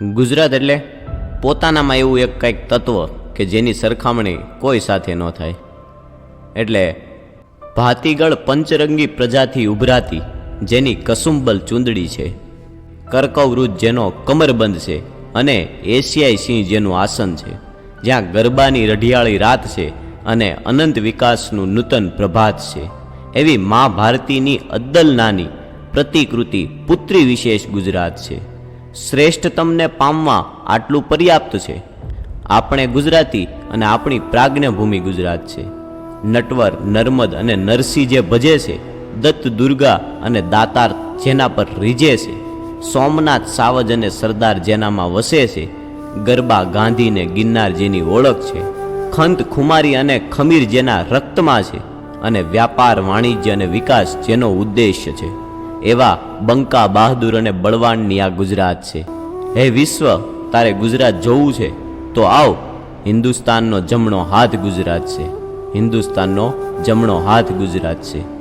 ગુજરાત એટલે પોતાનામાં એવું એક કંઈક તત્વ કે જેની સરખામણી કોઈ સાથે ન થાય. એટલે ભાતીગળ પંચરંગી પ્રજાથી ઉભરાતી જેની કસુંબલ ચૂંદડી છે. કર્કવૃત જેનો કમરબંધ છે અને એશિયાઈ સિંહ જેનું આસન છે, જ્યાં ગરબાની રઢિયાળી રાત છે અને અનંત વિકાસનું નૂતન પ્રભાત છે. એવી મા ભારતીની અદ્દલ નાની પ્રતિકૃતિ પુત્રી વિશેષ ગુજરાત છે. શ્રેષ્ઠતમને પામવા આટલું પર્યાપ્ત છે. આપણે ગુજરાતી અને આપણી પ્રાજ્ઞ ભૂમિ ગુજરાત છે. નટવર, નર્મદ અને નરસિંહ જે ભજે છે, દત્ત, દુર્ગા અને દાતાર જેના પર રીજે છે, સોમનાથ, સાવજ અને સરદાર જેનામાં વસે છે, ગરબા ગાંધી ને ગિરનાર જેની ઓળખ છે, ખંત, ખુમારી અને ખમીર જેના રક્તમાં છે અને વ્યાપાર, વાણિજ્ય અને વિકાસ જેનો ઉદ્દેશ્ય છે. એવા બંકા, બહાદુર અને બળવાનની આ ગુજરાત છે. હે વિશ્વ, તારે ગુજરાત જોવું છે, તો આવ. હિન્દુસ્તાનનો જમણો હાથ ગુજરાત છે. હિન્દુસ્તાનનો જમણો હાથ ગુજરાત છે.